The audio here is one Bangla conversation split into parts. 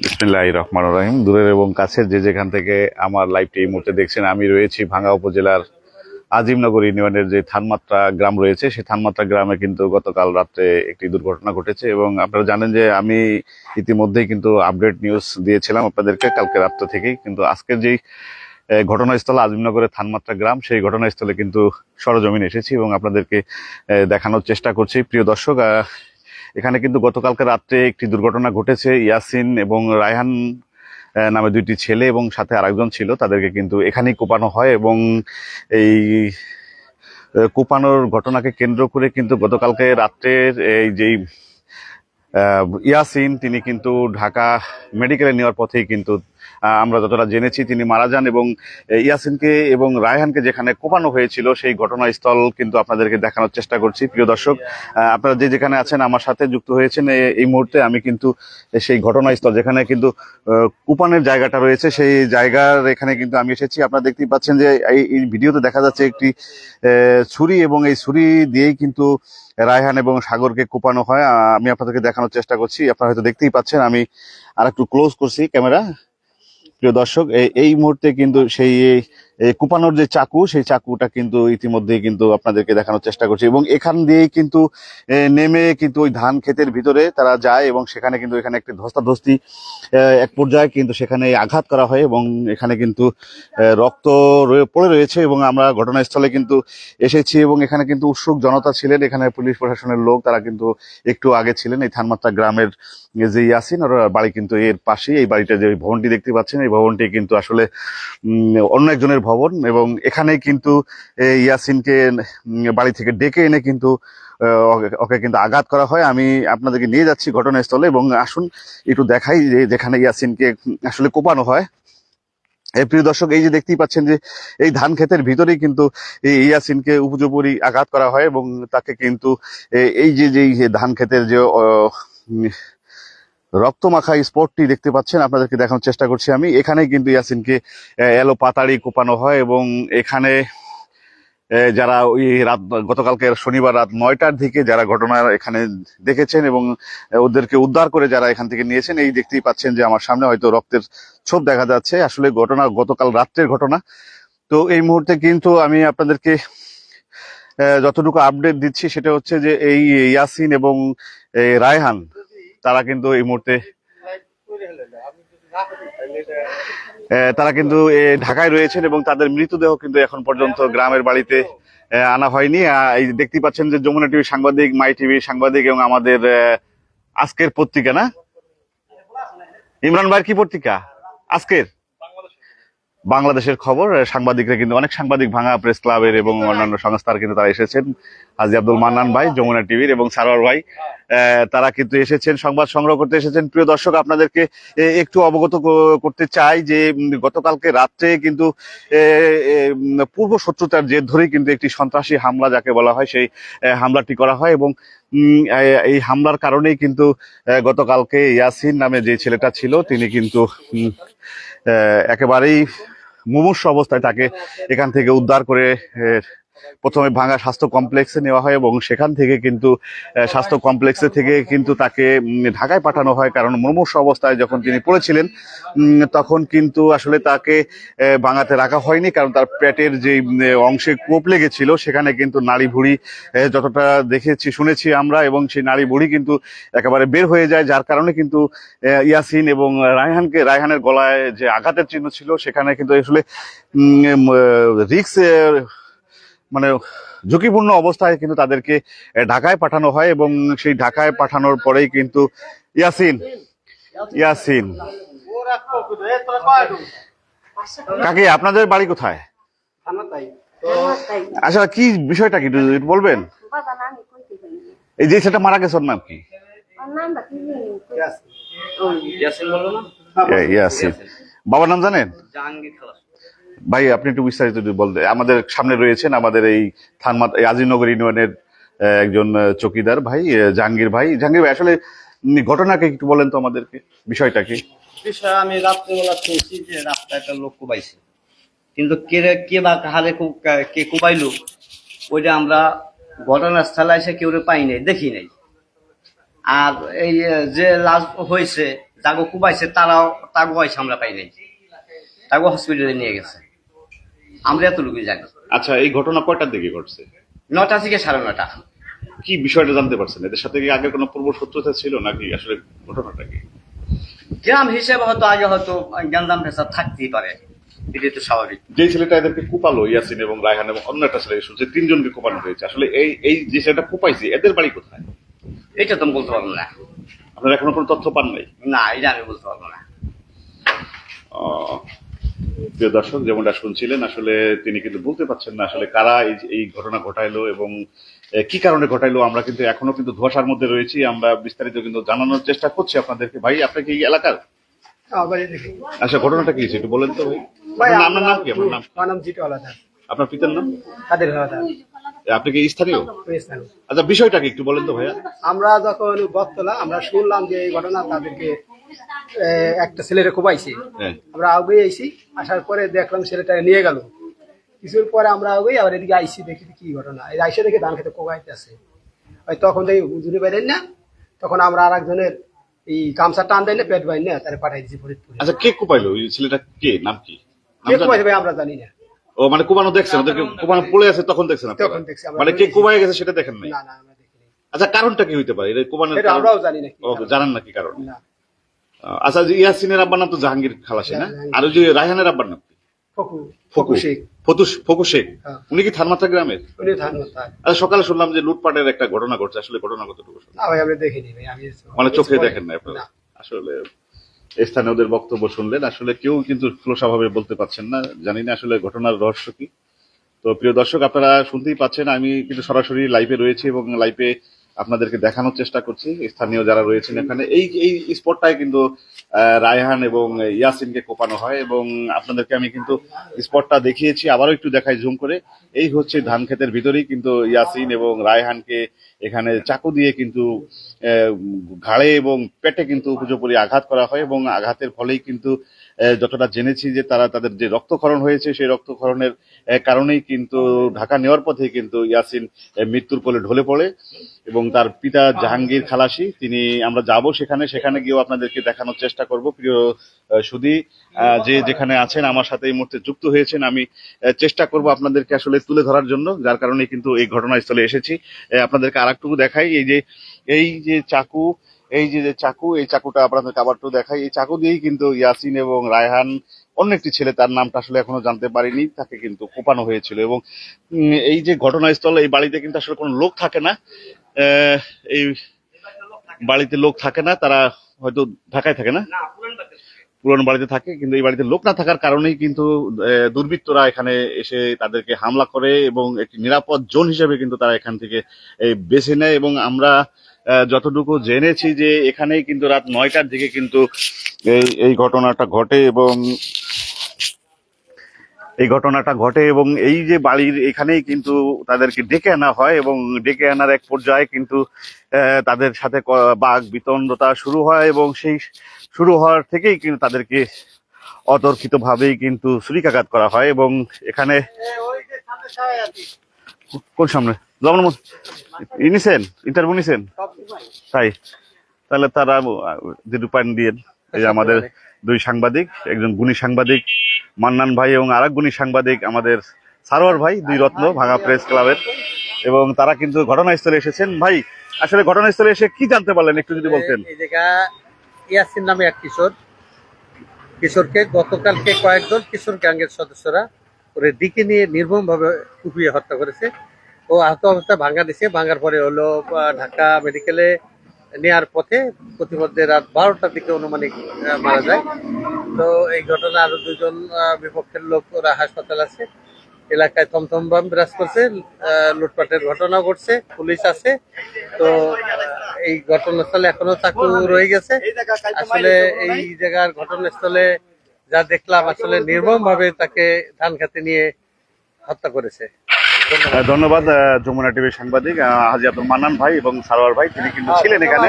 বিসমিল্লাহ রহমান রহিম। দূরের এবং কাছের যে যেখান থেকে আমার লাইভটি এই মুহূর্তে দেখছেন, আমি রয়েছি ভাঙ্গা উপজেলার আজিমনগর ইউনিয়নের যে থানমাত্রা গ্রাম রয়েছে, সেই থানমাত্রা গ্রামে কিন্তু গতকাল রাত্রে একটি দুর্ঘটনা ঘটেছে এবং আপনারা জানেন যে আমি ইতিমধ্যেই কিন্তু আপডেট নিউজ দিয়েছিলাম আপনাদেরকে কালকে রাত্র থেকেই। কিন্তু আজকের যেই ঘটনাস্থল আজিমনগরের থানমাত্রা গ্রাম, সেই ঘটনাস্থলে কিন্তু সরজমিন এসেছি এবং আপনাদেরকে দেখানোর চেষ্টা করছি। প্রিয় দর্শক এখানে কিন্তু গতকালকে রাত্রে একটি দুর্ঘটনা ঘটেছে। ইয়াসিন এবং রায়হান নামে দুইটি ছেলে এবং সাথে আরেকজন ছিল, তাদেরকে কিন্তু এখানেই কোপানো হয় এবং এই কোপানোর ঘটনাকে কেন্দ্র করে কিন্তু গতকালকে রাত্রের এই যেই ইয়াসিন, তিনি কিন্তু ঢাকা মেডিকেলে নেওয়ার পথেই কিন্তু আমরা যতটা জেনেছি তিনি মারা যান এবং ইয়াসিনকে এবং রায়হানকে যেখানে কোপানো হয়েছিল সেই ঘটনাস্থল কিন্তু আপনাদেরকে দেখানোর চেষ্টা করছি। প্রিয় দর্শক আপনারা যে যেখানে আছেন আমার সাথে যুক্ত হয়েছেন এই মুহূর্তে আমি কিন্তু সেই ঘটনাস্থল যেখানে কিন্তু কুপানের জায়গাটা রয়েছে, সেই জায়গার এখানে কিন্তু আমি এসেছি। আপনারা দেখতেই পাচ্ছেন যে এই ভিডিওতে দেখা যাচ্ছে একটি ছুরি এবং এই ছুরি দিয়েই কিন্তু রায়হান এবং সাগরকে কোপানো হয়। আমি আপনাদেরকে দেখানোর চেষ্টা করছি। আপনারা হয়তো দেখতেই পাচ্ছেন, আমি আর একটু ক্লোজ করছি। ক্যামেরা? প্রিয় দর্শক এই- মুহূর্তে কিন্তু সেই এই কুপানোর যে চাকু, সেই চাকুটা কিন্তু ইতিমধ্যেই কিন্তু আপনাদেরকে দেখানোর চেষ্টা করছি। এবং এখান দিয়েই কিন্তু নেমে কিন্তু ওই ধান ক্ষেতের ভিতরে তারা যায় এবং সেখানে কিন্তু এখানে একটি ধস্তাধস্তি এক পর্যায়ে কিন্তু সেখানে আঘাত করা হয় এবং এখানে কিন্তু রক্ত পড়ে রয়েছে এবং আমরা ঘটনাস্থলে কিন্তু এসেছি এবং এখানে কিন্তু উৎসুক জনতা ছিলেন। এখানে পুলিশ প্রশাসনের লোক তারা কিন্তু একটু আগে ছিলেন। এই থানমাত্রা গ্রামের যে ইয়াসিন, ওর বাড়ি কিন্তু এর পাশেই। এই বাড়িটা যে ভবনটি দেখতে পাচ্ছেন, এই ভবনটি কিন্তু আসলে অন্য একজনের ভবন এবং এখানেই কিন্তু ইয়াসিনকে বাড়ি থেকে ডেকে এনে কিন্তু ওকে- কিন্তু আঘাত করা হয়। আমি আপনাদেরকে নিয়ে যাচ্ছি ঘটনাস্থলে এবং আসুন, একটু দেখাই যে যেখানে ইয়াসিনকে আসলে কোপানো হয়। প্রিয় দর্শক, এই যে দেখতেই পাচ্ছেন যে এই ধান ক্ষেতের ভিতরেই কিন্তু এই ইয়াসিনকে উপযোপরি আঘাত করা হয় এবং তাকে কিন্তু এই যে যে ধান ক্ষেতের যে রক্তমাখা স্পটটি দেখতে পাচ্ছেন, আপনাদেরকে দেখানোর চেষ্টা করছি আমি। এখানে কিন্তু ইয়াসিনকে এলো পাতাড়ি কোপানো হয় এবং এখানে যারা ওই রাত, গতকালকে শনিবার রাত নয়টার দিকে যারা ঘটনা এখানে দেখেছেন এবং ওদেরকে উদ্ধার করে যারা এখান থেকে নিয়েছেন, এই দেখতেই পাচ্ছেন যে আমার সামনে হয়তো রক্তের ছোপ দেখা যাচ্ছে। আসলে ঘটনা গতকাল রাত্রের ঘটনা। তো এই মুহূর্তে কিন্তু আমি আপনাদেরকে যতটুকু আপডেট দিচ্ছি সেটা হচ্ছে যে এই ইয়াসিন এবং রায়হান তারা কিন্তু এই মুহূর্তে তারা কিন্তু ঢাকায় রয়েছেন এবং তাদের মৃতদেহ কিন্তু এখন পর্যন্ত গ্রামের বাড়িতে আনা হয়নি। এই দেখতে পাচ্ছেন যে যমুনা টিভি সাংবাদিক, মাই টিভি সাংবাদিক এবং আমাদের আজকের পত্রিকা না? ইমরান ভাইয়ের কি পত্রিকা? আজকের? বাংলাদেশের খবর সাংবাদিকরা কিন্তু অনেক সাংবাদিক ভাঙা প্রেস ক্লাবের এবং অন্যান্য সংস্থার কিন্তু তারা এসেছেন। হাজি আব্দুল মান্নান ভাই যমুনা টিভির এবং সারোয়ার ভাই তারা কিন্তু এসেছেন সংবাদ সংগ্রহ করতে এসেছেন। প্রিয় দর্শক আপনাদেরকে একটু অবগত করতে চাই যে গতকালকে রাত্রে কিন্তু পূর্ব শত্রুতার জের ধরেই কিন্তু একটি সন্ত্রাসী হামলা যাকে বলা হয় সেই হামলাটি করা হয় এবং এই হামলার কারণেই কিন্তু গতকালকে ইয়াসিন নামে যে ছেলেটা ছিল তিনি কিন্তু আহ, একেবারেই মুমূর্ষ অবস্থায় তাকে এখান থেকে উদ্ধার করে প্রথমে ভাঙা স্বাস্থ্য কমপ্লেক্সে নেওয়া হয় এবং সেখান থেকে কিন্তু স্বাস্থ্য কমপ্লেক্সে থেকে কিন্তু তাকে ঢাকায় পাঠানো হয়। কারণ মুমূর্ষ অবস্থায় যখন তিনি পড়েছিলেন তখন কিন্তু আসলে তাকে ভাঙাতে রাখা হয়নি। কারণ তার পেটের যে অংশে কোপ লেগেছিল, সেখানে কিন্তু নাড়ি ভুড়ি যতটা দেখেছি, শুনেছি আমরা, এবং সেই নাড়ি ভুড়ি কিন্তু একেবারে বের হয়ে যায়, যার কারণে কিন্তু ইয়াসিন এবং রায়হানকে, রায়হানের গলায় যে আঘাতের চিহ্ন ছিল, সেখানে কিন্তু আসলে রিক্স মানে ঝুঁকিপূর্ণ অবস্থায় কিন্তু তাদেরকে ঢাকায় পাঠানো হয় এবং সেই ঢাকায় পাঠানোর পরেই কিন্তু ইয়াসিন ইয়াসিন। কাকি আপনাদের বাড়ি কোথায়? আচ্ছা কি বিষয়টা কি বলবেন? এই যে সেটা মারা গেছে ওর নাম কি? ওর নামটা কি জানি ইয়াসিন। বলল না ইয়াসিন। বাবার নাম জানেন? জাহাঙ্গীর খালাস। ভাই, আপনি একটু বিস্তারিত বলতে, আমাদের সামনে রয়েছেন আমাদের এই থানমাত এই আজিমনগর ইউনিয়নের একজন চকিদার ভাই জাহাঙ্গীর ভাই। জাহাঙ্গীর ভাই, আসলে ঘটনাকে একটু বলেন তো আমাদেরকে বিষয়টা কি বিষয়, আমি রাত্রেবেলা শুনছি যে রাস্তায় একটা লোক কুবাইছে। কিন্তু কে কে বা কাহারে কু- কুবাইলো, ওইটা আমরা ঘটনাস্থলে এসে কেউ পাই নাই, দেখি নাই। আর এই যে লাশ হয়েছে তাগো কুবাইছে, তারাও, তাগো আইসে আমরা পাই নাই। তাগো হসপিটালে নিয়ে গেছে। আমরা এত এতটুকু জানি। আচ্ছা এই ঘটনা কয়টার দিকে ঘটছে? নটা থেকে সাড়ে নটা। কি বিষয়টা জানতে পারছেন? এদের সাথে কি আগে কোনো পূর্ব শত্রুতা ছিল নাকি আসলে ঘটনাটা কি? গ্রাম হিসেবে হয়তো আগে হয়তো গ্যাঞ্জাম ফেসাদ থাকতেই পারে। এটা তো স্বাভাবিক। যে ছেলেটা এদেরকে কোপালো ইয়াসিন এবং রায়হান এবং অন্য একটা ছেলে শুনছে তিনজনকে কোপানো হয়েছে। আসলে এই এই যে ছেলেটা কোপাইছে এদের বাড়ি কোথায়? এটা তো বলতে পারব না। আপনারা এখনও কোনো তথ্য পান নাই? না এটা আমি বলতে পারব না। প্রিয় দর্শক যেমনটা শুনছিলেন আসলে তিনি কিন্তু বলতে পারছেন না আসলে কারা এই ঘটনা ঘটাইলো এবং কি কারণে ঘটাইলো। আমরা কিন্তু এখনও কিন্তু ধোয়াশার মধ্যে রয়েছি। আমরা বিস্তারিত কিন্তু জানানোর চেষ্টা করছি আপনাদেরকে। ভাই আপনি কি এলাকার? আচ্ছা ঘটনাটা কি একটু বলেন তো ভাই। আপনার নাম- কি? আপনার নাম? আমার নাম আপনার পিতার নাম? কাদের আপনি কি স্থানীয়? আচ্ছা বিষয়টা কি একটু বলেন তো ভাইয়া। আমরা যখন বতলা আমরা শুনলাম যে এই ঘটনা তাদেরকে একটা ছেলেরে কোবাইছে হ্যাঁ। আমরা আগে আইসি আসার পরে দেখলাম ছেলেটা নিয়ে গেল। কিছুর পরে আমরা আগে আবার এদিকে আইসি দেখি কি ঘটনা। এই আইসে দেখে ধান খেতে কোবাইতে আছে ওই তখন দেখি হুজুরি বাইরেন না তখন আমরা আর একজনের এই গামছা টান দেয় না পেট বাইন না তারা পাঠাই দিয়েছি ফরিদপুরে। আচ্ছা কে কোপাইলো? ওই ছেলেটা কে? নাম কি? কে? কোবাইছে ভাই আমরা জানি না। ও মানে কোবানো দেখছেন ওদেরকে কোবানো পড়ে আছে তখন দেখছেন? তখন দেখছি, আমরা মানে কে। কোবাই গেছে সেটা দেখেন নাই? না না আচ্ছা কারণটা কি হইতে পারে? এটা কোবানোর আমরাও জানি না। জানেন না কি কারণ? না। আচ্ছা ইয়াসিনের আব্বার নাম তো জাহাঙ্গীর খালাসি না? আর ওই যে রায়হানের আব্বার নাম ফকু ফকু ফকু। শেখ। ফকু শেখ। হ্যাঁ। উনি কি গ্রামের? আচ্ছা সকালে শুনলাম যে লুটপাটের একটা ঘটনা ঘটছে আসলে ঘটনা কতটুকু দেখিনি মানে চোখে দেখেন না আপনারা। আসলে স্থানীয়দের বক্তব্য শুনলেন আসলে কেউ কিন্তু খোলসাভাবে বলতে পারছেন না জানি না আসলে ঘটনার রহস্য কি। তো প্রিয় দর্শক আপনারা শুনতেই পাচ্ছেন আমি কিন্তু সরাসরি লাইভে রয়েছি এবং লাইভে আপনাদেরকে দেখানোর চেষ্টা করছি, স্থানীয় যারা রয়েছেন এখানে। এই এই স্পটটায় কিন্তু রায়হান এবং ইয়াসিনকে কোপানো হয় এবং আপনাদেরকে আমি কিন্তু স্পটটা দেখিয়েছি, আবারও একটু দেখাই জুম করে। এই হচ্ছে ধান ক্ষেতের ভিতরেই কিন্তু ইয়াসিন এবং রায়হানকে এখানে চাকু দিয়ে কিন্তু ঘাড়ে এবং পেটে কিন্তু উপযোপরি আঘাত করা হয় এবং আঘাতের ফলেই কিন্তু যতটা জেনেছি যে তারা তাদের যে রক্তক্ষরণ হয়েছে, সেই রক্তক্ষরণের কারণেই কিন্তু ঢাকা নেওয়ার পথে কিন্তু ইয়াসিন মৃত্যুর কোলে ঢলে পড়ে এবং তার পিতা জাহাঙ্গীর খালাসি, তিনি আমরা যাব সেখানে সেখানে গিয়েও আপনাদেরকে দেখানোর চেষ্টা করব। প্রিয় সুধী যে যেখানে আছেন, আমার সাথে এই মুহূর্তে যুক্ত হয়েছেন, আমি চেষ্টা করব আপনাদেরকে আসলে তুলে ধরার জন্য, যার কারণে কিন্তু এই ঘটনাস্থলে এসেছি। আপনাদেরকে আরেকটুকু দেখাই, এই যে এই যে চাকু এই যে যে চাকু এই চাকুটা আপনাদেরকে আবার একটু দেখাই। এই চাকু দিয়েই কিন্তু ইয়াসিন এবং রায়হান অন্য একটি ছেলে তার নামটা আসলে এখনও জানতে পারিনি তাকে কিন্তু কোপানো হয়েছিল। এবং এই যে ঘটনাস্থল এই বাড়িতে কিন্তু আসলে কোনো লোক থাকে না। এই বাড়িতে লোক থাকে না তারা হয়তো ঢাকায় থাকে না। পুরনো বাড়িতে থাকে। কিন্তু এই বাড়িতে লোক না থাকার কারণেই কিন্তু দুর্বৃত্তরা এখানে এসে তাদেরকে হামলা করে এবং একটি নিরাপদ জোন হিসেবে কিন্তু তারা এখান থেকে এই বেছে নেয়। এবং আমরা যতটুকু জেনেছি যে এখানেই কিন্তু রাত নয়টার দিকে কিন্তু এই এই ঘটনাটা ঘটে এবং এই ঘটনাটা ঘটে এবং এই যে বাড়ির এখানেই কিন্তু তাদেরকে ডেকে আনা হয় এবং ডেকে আনার এক পর্যায়ে কিন্তু তাদের সাথে বাঘ বিতণ্ডতা শুরু হয় এবং সেই শুরু হওয়ার থেকেই কিন্তু তাদেরকে অতর্কিতভাবেই কিন্তু ছুরিকাঘাত করা হয় এবং এখানে কোন সামনে? লবণ ইনিছেন ইন্টারভিউ নিছেন? তাই। তাহলে তারা যে রূপায়ণ দিয়ে এই আমাদের দুই সাংবাদিক একজন গুণী সাংবাদিক মান্নান ভাই এবং আরেক গুণী সাংবাদিক আমাদের সারোয়ার ভাই দুই রত্ন ভাঙা প্রেস ক্লাবের। এবং তারা কিন্তু ঘটনাস্থলে এসেছেন। ভাই আসলে ঘটনাস্থলে এসে কি জানতে পারলেন একটু যদি বলতেন? এই জায়গা ইয়াসিন নামে এক কিশোর। কিশোরকে গতকালকে কয়েকজন কিশোর গ্যাংয়ের সদস্যরা ওরে দিকে নিয়ে নির্মম ভাবে কুপিয়ে হত্যা করেছে। ও আহত অবস্থায় ভাঙ্গা দিছে। ভাঙ্গার পরে হলো ঢাকা মেডিকেলে নেওয়ার পথে প্রতিমধ্যে রাত বারোটার দিকে অনুমানিক মারা যায়। তো এই ঘটনা আরও দুজন বিপক্ষের লোক ওরা হাসপাতাল আছে। এলাকায় থমথম বাম বিরাজ করছে লুটপাটের ঘটনা ঘটছে, পুলিশ আছে। তো এই ঘটনাস্থলে এখনও চাকু রয়ে গেছে। আসলে এই জায়গার ঘটনাস্থলে যা দেখলাম, আসলে নির্মম ভাবে তাকে ধান খেতে নিয়ে হত্যা করেছে। ধন্যবাদ। যমুনা টিভির সাংবাদিক হাজি আব্দুল মান্নান ভাই এবং সারোয়ার ভাই তিনি কিন্তু ছিলেন এখানে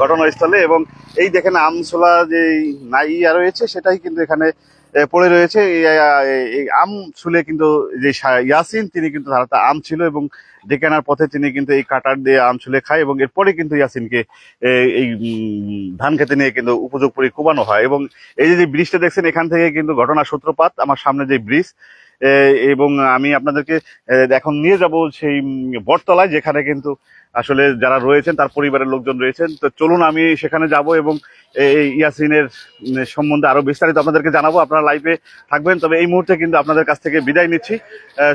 ঘটনাস্থলে এবং এই দেখেন আমসোলা যে নাইয়া রয়েছে সেটাই কিন্তু এখানে পড়ে রয়েছে এই, আম ছুলে কিন্তু যে ইয়াসিন তিনি কিন্তু তার আম ছিল এবং ডেকে আনার পথে তিনি কিন্তু এই কাটার দিয়ে আম ছুলে খায় এবং এরপরে কিন্তু ইয়াসিনকে এই ধান খেতে নিয়ে কিন্তু উপযোগ করে কুবানো হয়। এবং এই যে ব্রিজটা দেখছেন, এখান থেকে কিন্তু ঘটনার সূত্রপাত, আমার সামনে যে ব্রিজ এবং আমি আপনাদেরকে এখন নিয়ে যাব সেই বটতলায়, যেখানে কিন্তু আসলে যারা রয়েছেন, তার পরিবারের লোকজন রয়েছেন। তো চলুন, আমি সেখানে যাব এবং এই ইয়াসিনের সম্বন্ধে আরও বিস্তারিত আপনাদেরকে জানাব। আপনারা লাইভে থাকবেন, তবে এই মুহূর্তে কিন্তু আপনাদের কাছ থেকে বিদায় নিচ্ছি।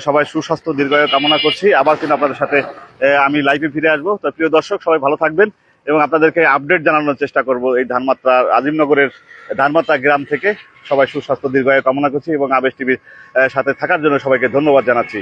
সবাই সুস্বাস্থ্য, দীর্ঘায়ু কামনা করছি। আবার কিন্তু আপনাদের সাথে আমি লাইভে ফিরে আসব। তো প্রিয় দর্শক, সবাই ভালো থাকবেন এবং আপনাদেরকে আপডেট জানানোর চেষ্টা করব এই ধানমাত্রা আজিমনগরের ধানমাত্রা গ্রাম থেকে। সবাই সুস্বাস্থ্য, দীর্ঘায় কামনা করছি এবং আবেশ টিভির সাথে থাকার জন্য সবাইকে ধন্যবাদ জানাচ্ছি।